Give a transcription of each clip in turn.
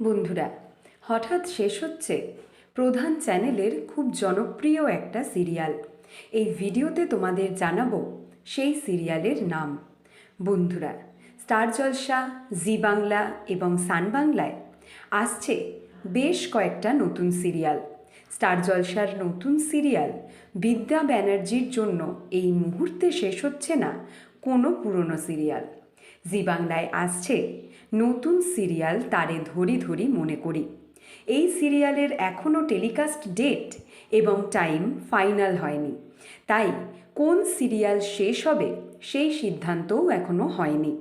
বন্ধুরা, হঠাৎ শেষ হচ্ছে প্রধান চ্যানেলের খুব জনপ্রিয় একটা সিরিয়াল। এই ভিডিওতে তোমাদের জানাব সেই সিরিয়ালের নাম। বন্ধুরা, স্টার জলসা, জি বাংলা এবং সান বাংলায় আসছে বেশ কয়েকটা নতুন সিরিয়াল। স্টার জলসার নতুন সিরিয়াল বিদ্যা ব্যানার্জির জন্য এই মুহূর্তে শেষ হচ্ছে না কোনো পুরনো সিরিয়াল। জি বাংলায় আসছে নতুন সিরিয়াল তারে ধরি ধরি মনে করি। এই সিরিয়ালের এখনও টেলিকাস্ট ডেট এবং টাইম ফাইনাল হয়নি। তাই কোন সিরিয়াল শেষ হবে সেই সিদ্ধান্তও এখনও হয়নি।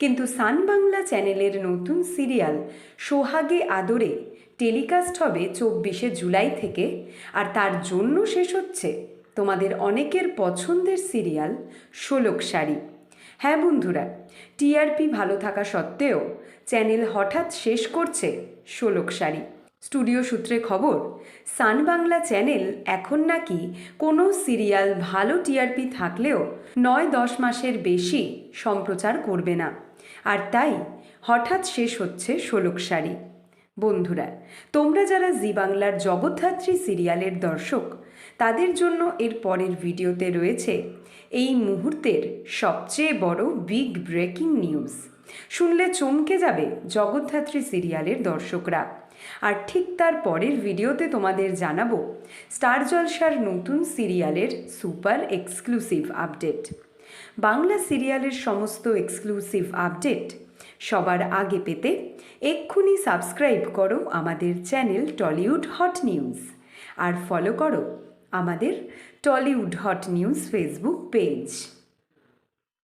কিন্তু সান বাংলা চ্যানেলের নতুন সিরিয়াল সোহাগে আদরে টেলিকাস্ট হবে চব্বিশে জুলাই থেকে আর তার জন্য শেষ হচ্ছে তোমাদের অনেকের পছন্দের সিরিয়াল ষোলক শাড়ি হ্যাঁ বন্ধুরা টিআরপি ভালো থাকা সত্ত্বেও চ্যানেল হঠাৎ শেষ করছে ষোলক শাড়ি স্টুডিও সূত্রে খবর, সান বাংলা চ্যানেল এখন নাকি কোনো সিরিয়াল ভালো টিআরপি থাকলেও নয় দশ মাসের বেশি সম্প্রচার করবে না। আর তাই হঠাৎ শেষ হচ্ছে ষোলক শাড়ি বন্ধুরা, তোমরা যারা জি বাংলার জগদ্ধাত্রী সিরিয়ালের দর্শক, তাদের জন্য এর পরের ভিডিওতে রয়েছে এই মুহূর্তের সবচেয়ে বড় বিগ ব্রেকিং নিউজ শুনলে চমকে যাবে জগদ্ধাত্রী সিরিয়ালের দর্শকরা। আর ঠিক তার পরের ভিডিওতে তোমাদের জানাব স্টার জলসার নতুন সিরিয়ালের সুপার এক্সক্লুসিভ আপডেট বাংলা সিরিয়ালের সমস্ত এক্সক্লুসিভ আপডেট সবার আগে পেতে এক্ষুনি সাবস্ক্রাইব করো আমাদের চ্যানেল টলিউড হট নিউজ। আর ফলো করো আমাদের Tollywood hot news Facebook page